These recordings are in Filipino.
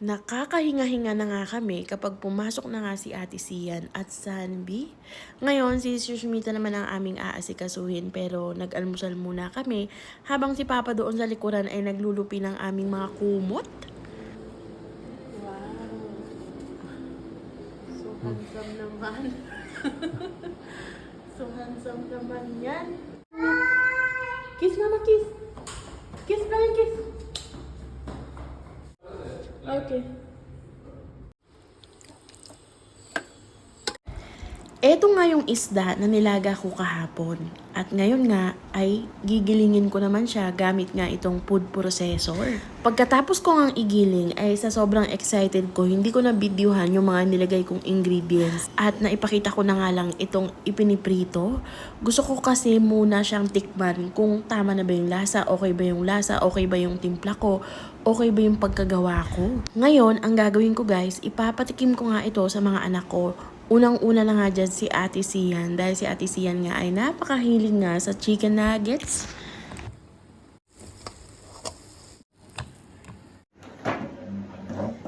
Nakakahinga-hinga na nga kami kapag pumasok na nga si Ate Sian at Sanbi. Ngayon, si Sushmita naman ang aming aasikasuhin pero nag-almusal muna kami habang si Papa doon sa likuran ay naglulupi ng aming mga kumot. Wow. So handsome naman. so handsome naman yan. Kiss mama, kiss. Kiss rin, kiss. Okay. Eto nga yung isda na nilaga ko kahapon. At ngayon nga ay gigilingin ko naman siya gamit nga itong food processor. Pagkatapos ko ngang igiling ay sa sobrang excited ko, hindi ko na videohan yung mga nilagay kong ingredients. At naipakita ko na nga lang itong ipiniprito. Gusto ko kasi muna siyang tikman kung tama na ba yung lasa, okay ba yung lasa, okay ba yung timpla ko, okay ba yung pagkagawa ko. Ngayon, ang gagawin ko guys, ipapatikim ko nga ito sa mga anak ko Unang-una na nga dyan si Ate Sian dahil si Ate Sian nga ay napakahilig nga sa chicken nuggets.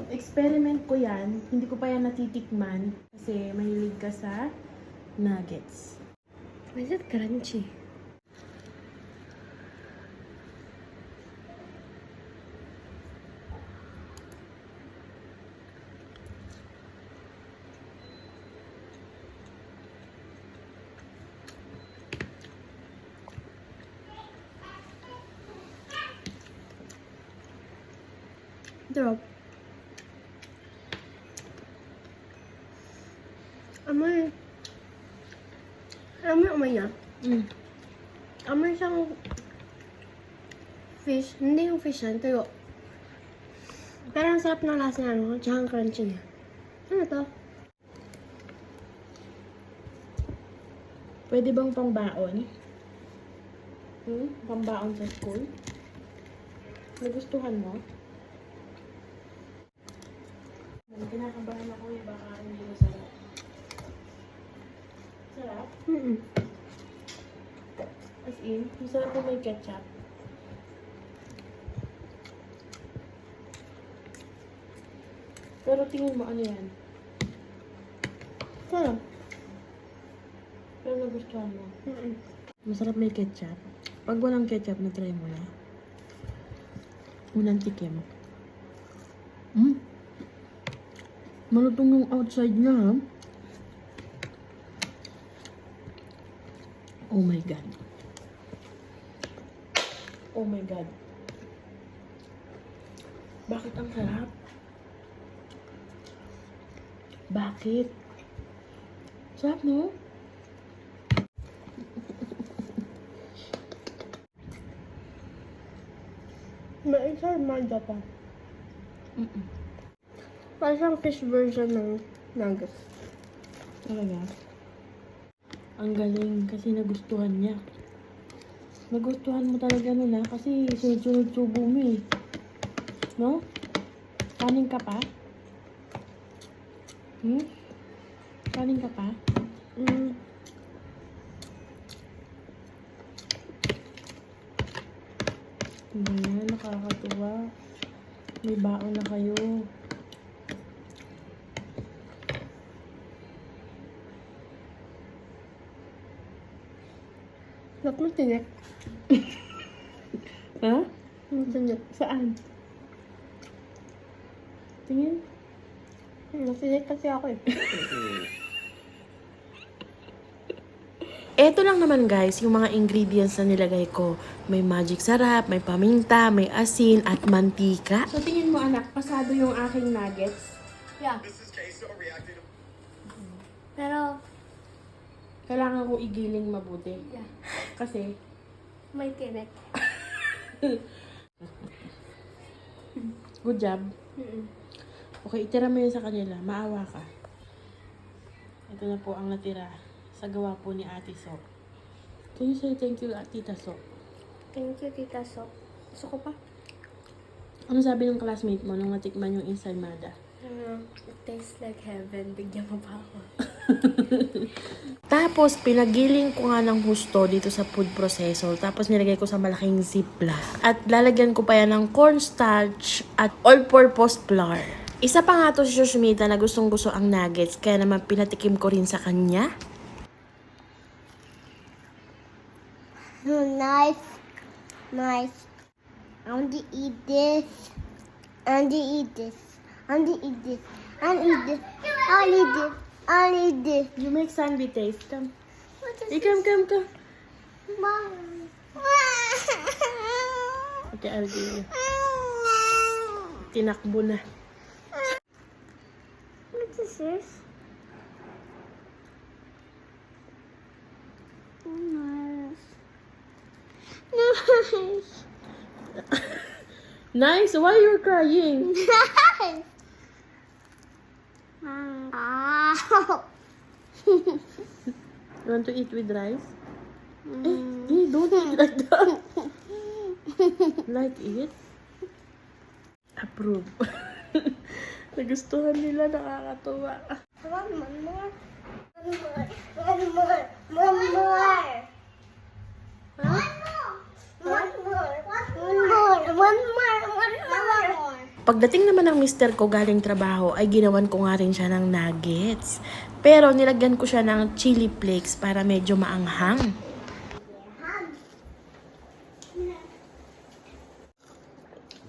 Experiment ko yan. Hindi ko pa yan natitikman kasi mahilig ka sa nuggets. Why is it crunchy? Drop. Amoy. Amoy amoy niya. Mm. Amoy siyang fish. Hindi yung fish yan, tuyo. Pero ang sarap ng lasa niya, no? Tsaka ang crunchy niya. Ano to? Pwede bang pangbaon? Hmm? Pangbaon sa school? Nagustuhan mo? Kinakabahan ako eh, baka hindi masarap. Sarap? Mm-mm. As in, masarap kung may ketchup. Pero tingin mo ano yan? Sarap. Pero nagustuhan mo? Mm-mm. Masarap may ketchup. Pag walang ketchup, na-try mo na. Unang tikim. Mm. Malutong yung outside niya, ha? Oh my God. Oh my God. Bakit ang sarap? Bakit? Sarap, no? May isa manda pa. Mm-mm. Parang siyang fish version ng nuggets. Talaga? Ang galing kasi nagustuhan niya. Nagustuhan mo talaga ha kasi sunod-sunod-subo mo eh. No? Kanin ka pa? Hmm? Kanin ka pa? Mm. Ganyan, nakakatuwa. May baon na kayo. Ba't mo tinik? Ha? Ang tinik. Saan? Tingin? Nasinik kasi ako eh. Eto lang naman guys, yung mga ingredients na nilagay ko. May magic sarap, may paminta, may asin, at mantika. So tingin mo anak, pasado yung aking nuggets. Yeah. Mrs. Queso reacted Pero, Kailangan ko igiling mabuti. yeah. Kasi, May tinik. good job. Mm-mm. Okay, itira mo yun sa kanila. Maawa ka. Ito na po ang natira sa gawa po ni Ate Sok. Can you say thank you, Tita Sok? Thank you, Tita Sok. Gusto ko pa. Ano sabi ng classmate mo nung natikman yung ensaymada? Ano, it tastes like heaven. Bigyan mo pa ako. Tapos, pinagiling ko nga ng husto dito sa food processor. Tapos, nilagay ko sa malaking ziplock. At lalagyan ko pa yan ng cornstarch at all-purpose flour. Isa pa nga to si Joshmita na gustong gusto ang nuggets, kaya naman pinatikim ko rin sa kanya. nice. Nice. I want to eat this. I want to eat this. I want to eat this. I want to eat this. I want to eat this. I need this. You make Sanvi taste. Come. What is Hey, come, come, come. Mom. Okay, I'll give you. Tinakbo na. What is this? Nice. Nice. Nice. Why are you're crying? Nice. Wow. You want to eat with rice? Eh, eh, don't eat like that. like it? Approve. Nagustuhan nila, nakakatuwa. One more. One more. One more. One more. Huh? One more. One more. One more. One more. Pagdating naman ng mister ko galing trabaho, ay ginawan ko nga rin siya ng nuggets. Pero nilagyan ko siya ng chili flakes para medyo maanghang.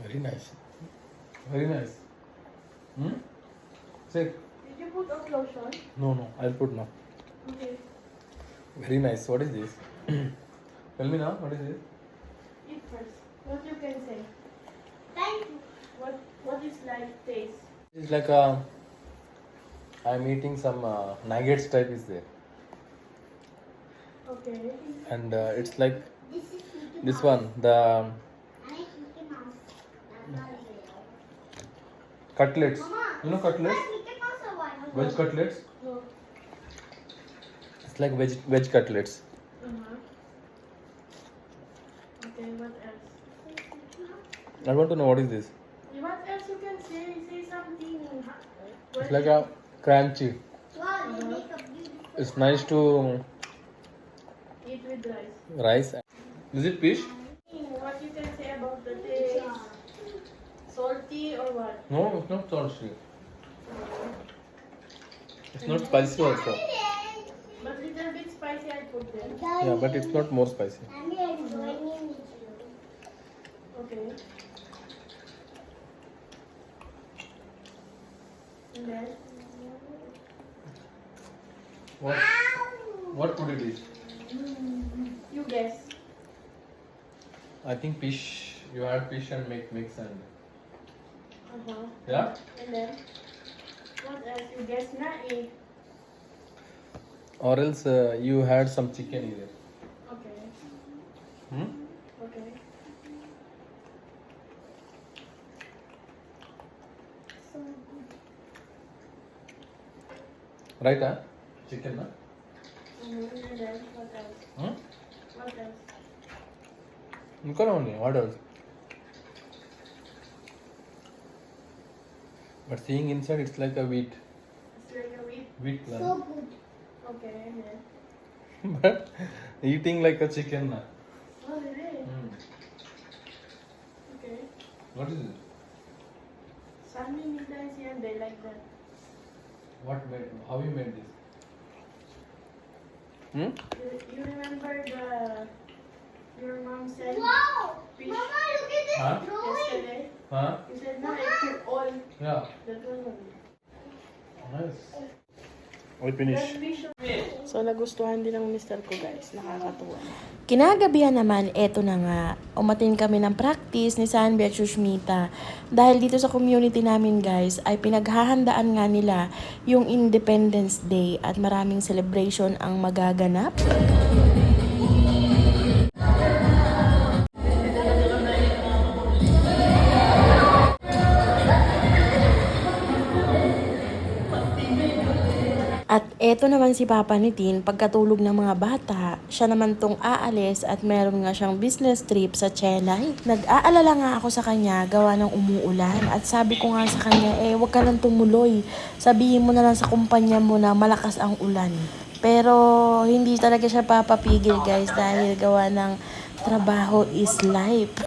Very nice. Very nice. Hmm? Say. Did you put on lotion? No, no. I'll put now. Okay. Very nice. What is this? Tell me now. What is this? Eat first. What you can say? Thank you. What What is like taste? It's like a. I'm eating some uh, nuggets type is there, Okay. and uh, it's like This is Mickey this one the I like Mickey Mouse. cutlets. Mama, You know cutlets? Mickey Mouse or what? Veg cutlets. No. It's like veg veg cutlets. Uh-huh. Okay, what else? I want to know what is this. It's like a crunchy. Wow, you make. It's nice to Eat with rice. rice. Is it fish? What you can say about the taste? Salty or what? No, it's not salty. It's not spicy also. But little bit spicy I put there. Yeah, but it's not more spicy. I'm joining with you. Okay. And then What? What could it be? you guess. I think fish. You add fish and make mix and Uh-huh. yeah. And then what else? You guess not eh. Or else uh, you had some chicken either. Okay. Hmm? Okay. Else? Inka only. What else? But seeing inside, it's like a wheat. It's like a wheat. Wheat. So good. Okay. And but eating like a chicken. Na? Oh really? Hmm. Okay. What is it? Sunny is and they like that. What made? How you made this? Hmm? You, you remember the your mom said Wow! Fish. Mama, look at this Huh? drawing. yesterday? Huh? You said no, I took all Yeah. that one only. Nice. Finish. We should So nagustuhan din ng mister ko guys, nakakatuwa. Kinagabihan naman, eto na nga, umatin kami ng practice ni Sanbi at Shushmita. Dahil dito sa community namin guys, ay pinaghahandaan nga nila yung Independence Day at maraming celebration ang magaganap. At eto naman si Papa ni Tin, pagkatulog ng mga bata, siya naman tong aalis at meron nga siyang business trip sa Chennai. Nag-aalala nga ako sa kanya, gawa ng umuulan. At sabi ko nga sa kanya, eh wag ka nang tumuloy. Sabihin mo na lang sa kumpanya mo na malakas ang ulan. Pero hindi talaga siya papapigil guys dahil gawa ng trabaho is life.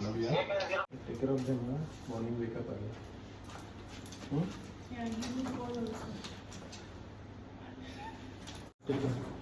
Navya. Take wake her up देंगे ना morning wake up आगे हम्म ठीक है।